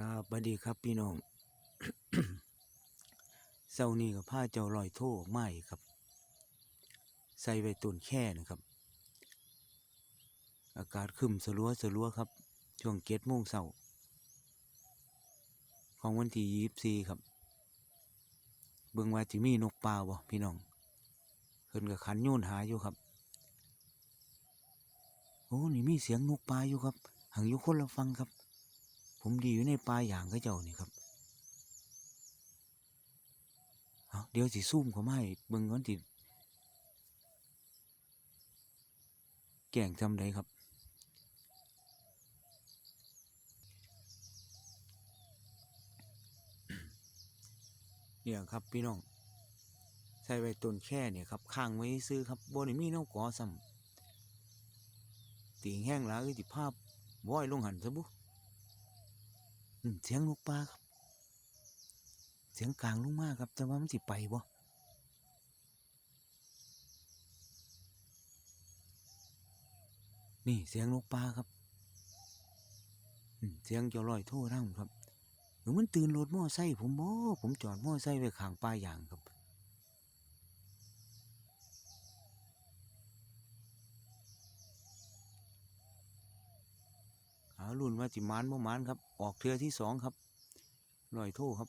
ครับสวัสดีครับพี่น้องเช้านี้ก็พาเจ้าลอยโทออกมาอีกครับ ใส่ไว้ต้นแค่นะครับ อากาศครึมสลัวสลัวครับ ช่วงเจ็ดโมงเช้าของวันที่ยี่สิบสี่ครับ เบิ่งว่าจิมีนกปลาบ่พี่น้องเพิ่นก็ขันโยนหาอยู่ครับโอ้นี่มีเสียงนกปลาอยู่ครับ หังอยู่คนละฟังครับ ผมดีอยู่ในปลาอย่างก็เจ้านี่ครับเดี๋ยวสิซูมเขามาให้เบิ่งก่อนสิแก่งจำได้ครับ เนี่ยครับพี่น้อง ใส่ไว้ต้นแค่เนี่ยครับข้างไว้ซื้อครับบนมีน้ำกอซ้ำตีงแห้งแล้วก็จิภาพว้อยลงหันซะบุอืม เสียงลูกปลาครับ เสียงกลางลงมากครับ แต่ว่ามันสิไปบ่นี่เสียงนกปลาครับ เสียงเจ้าลอยโทษร่างครับหรือมันตื่นรถมอไซค์ผมบ่ผมจอดมอไซค์ไว้ข้างป้ายางครับ หารุ่นว่าจิมานบ่มานครับ ออกเทือที่สองครับลอยโทครับ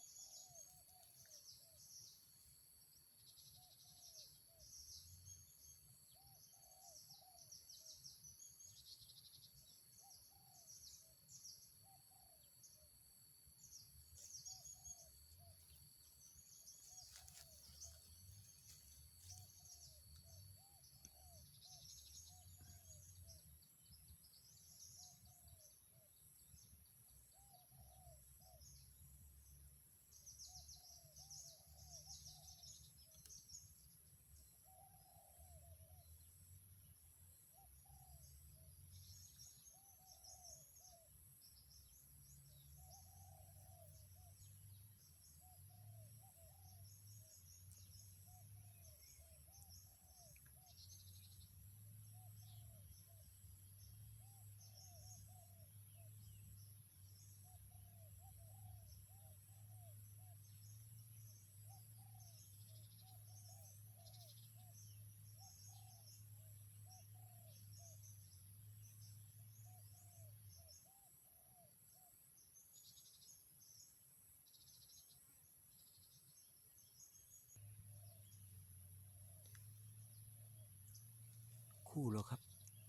คู่แล้วครับ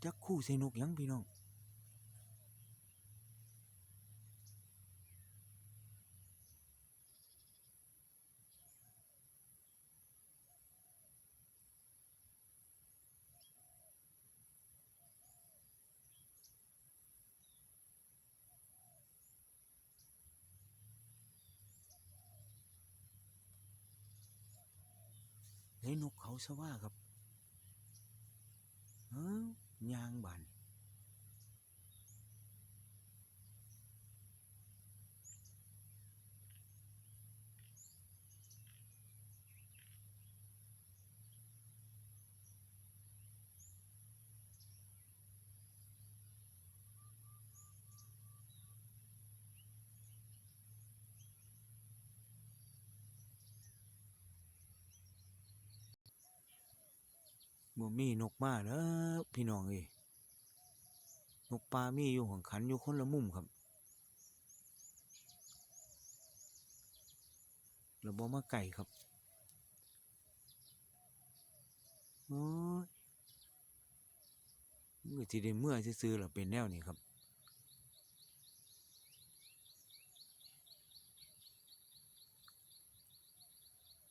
จักคู่ใส่นกยังพี่น้องเฮ้นกเขาสว่าครับ ยางบาน บ่มีนกมาเด้อพี่น้องเอ้ยนกปลามีอยู่ของขันอยู่คนละมุมครับแล้วบ่มาไก่ครับโอ้ยมันก็สิได้เมื่อซื่อๆล่ะเป็นแนวนี้ครับ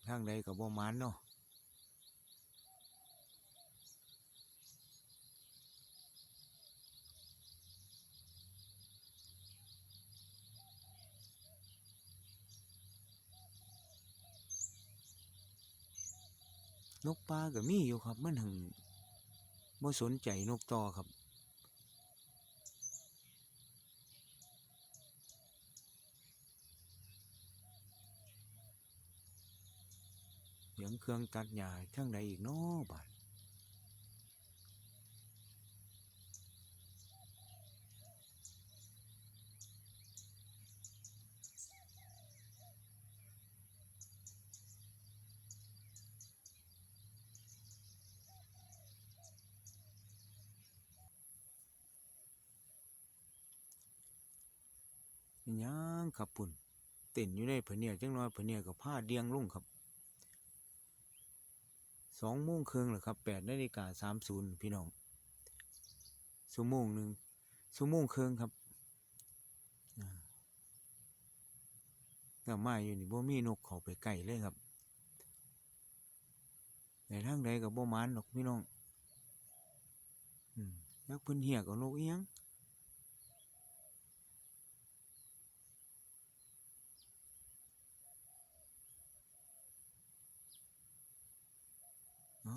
ทางใดก็บ่หมานเนาะ นกปลาก็มีอยู่ครับ มันหึงบ่สนใจนกต่อครับ เสียงเครื่องตัดหญ้าทางใดอีกเนาะบาด ยังครับปุ่นเต้นอยู่ในพะเนียจังน้อยพะเนียกับผ้าเดียงลงครับสองโมงครึ่งแหละครับแปดนาฬิกาสามศูนย์พี่น้องชั่วโมงหนึ่งชั่วโมงครึ่งครับอ่าแต่มาอยู่นี่บ่มีนกเขาไปไก่เลยครับในทางใดกับบ่หมานดอกพี่น้องอืมยักเพิ่นเหียกเอานกเอียง เอา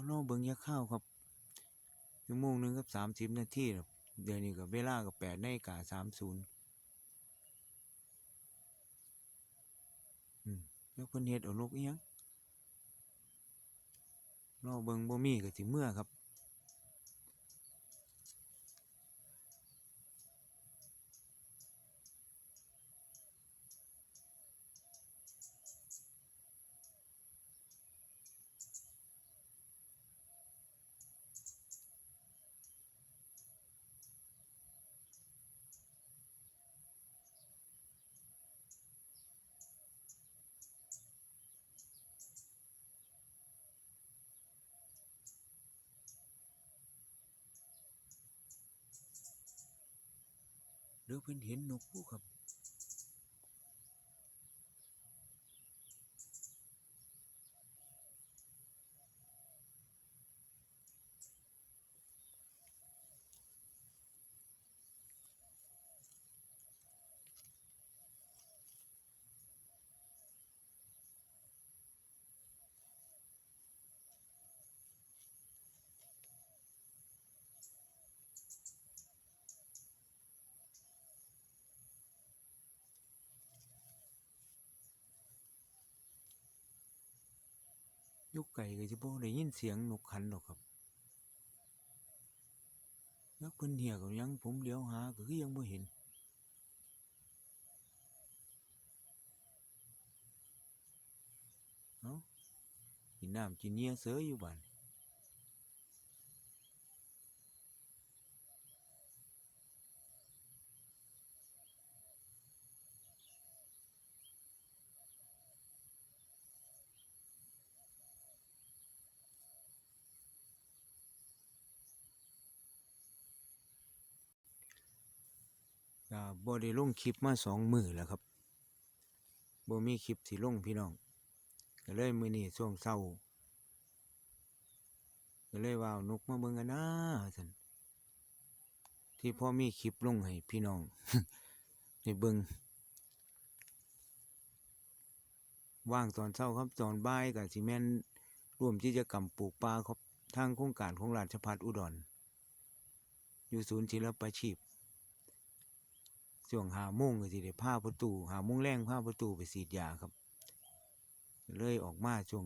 ลองเบิ่งยาข้าวครับชั่วโมงหนึ่งกับสามสิบนาทีครับเดี๋ยวนี้กับเวลากับแปดนาฬิกาสามศูนย์แล้วเพิ่นเฮ็ดเอานกอีหยังรอเบิ่งบ่มีก็สิเมื่อครับ หรือเพิ่นเห็นนกผู้ครับ อยู่ไก่ก็จะบ่ได้ยินเสียงนกขันหรอกครับยักเพิ่นเหียกเอายังผมเลี้ยวหาก็คือยังบ่เห็นเนาะกินน้ำกินเนียเสืออยู่บ้าน ก็บ่ได้ลงคลิปมาสองมือแล้วครับบ่มีคลิปสิลงพี่น้องก็เลยมือนี้ช่วงเช้าก็เลยว่าเอานกมาเบิ่งกันนะว่านที่พ่อมีคลิปลงให้พี่น้องได้เบิ่งว่างตอนเช้าครับตอนบ่ายก็สิแม่นร่วมกิจกรรมปลูกป่าครับทางโครงการของราชภัฏอุดร อยู่ศูนย์ศิลปาชีพ ช่วงหาโมงก็สิได้พาประตูหาโมงแรงพาประตูไปฉีดยาครับ เลยออกมาช่วง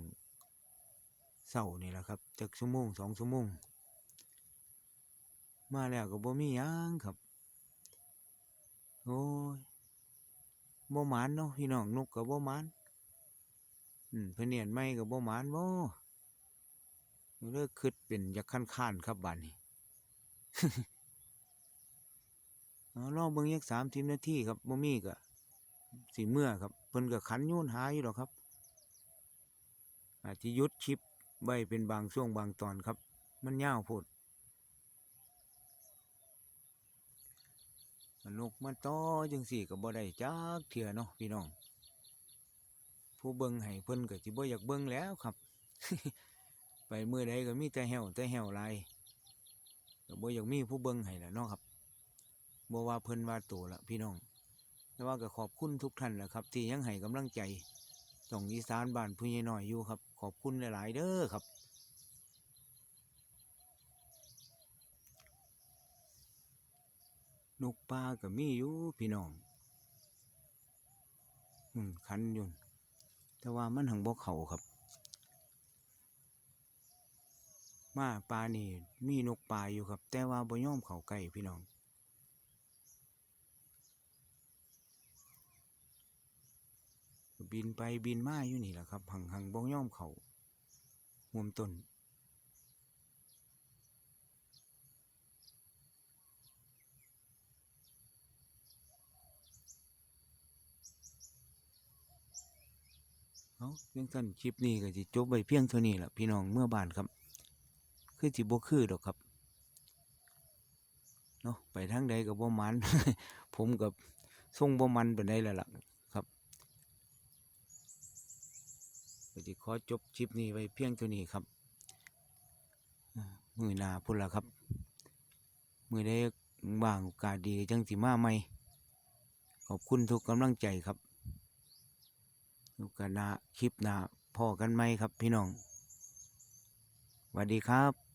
เศร้านี่แหละครับจักชั่วโมงสองชั่วโมง มาแล้วก็บ่มีหยังครับ โอ้ยบ่หมานเนาะพี่น้องนกก็บ่หมานอืมเพเนียนไม่ก็บ่หมานบ่เลิกคิดเป็นอยากคันคานครับบัดนี้เอา ลองเบิ่งยักสามสิบนาทีครับบ่มีก็สิเมื่อครับเพิ่นก็ขันโยนหาอยู่ดอกครับ อาจจะยุดคลิปไว้เป็นบางช่วงบางตอนครับ มันยาวโพดมันนกมันต่อจังสี่ก็บ่ได้จักเถื่อเนาะพี่น้อง ผู้เบิ่งให้เพิ่นก็สิบ่อยากเบิ่งแล้วครับ ไปมื้อใดก็มีแต่แหวแต่แหวลายก็บ่อยากมีผู้เบิ่งให้ล่ะเนาะครับ บ่ว่าเพิ่นว่าโตละพี่น้องแต่ว่าก็ขอบคุณทุกท่านแหละครับ ที่ยังให้กำลังใจส่องอีสานบ้านผู้ใหญ่น้อยอยู่ครับ ขอบคุณหลาย ๆ เด้อครับนกปลาก็มีอยู่พี่น้องอืมคันยู่แต่ว่ามันหังบ่เขาครับ มาปลานี่มีนกปลาอยู่ครับ แต่ว่าบ่ยอมเขาใกล้พี่น้อง บินไปบินมาอยู่นี่แหละครับหังหังบ้องย่อมเขาห่วมต้นเอาเพียงสั้นคลิปนี้ก็จะจบไปเพียงเท่านี้แหละพี่น้องเมื่อบานครับ คือจิบกคือดอกครับเนาะไปทั้งใดกับบ่มัน ผมกับทรงบ่มันไปได้แล้วล่ะ ครับก็สิขอจบคลิปนี้ไว้เพียงเท่านี้ครับมือนาพุ่นละครับ มือได้บางโอกาสดีจังสิมาใหม่ขอบคุณทุกกำลังใจครับโอกาสนาคลิปนาพ่อกันไหมครับพี่น้องสวัสดีครับ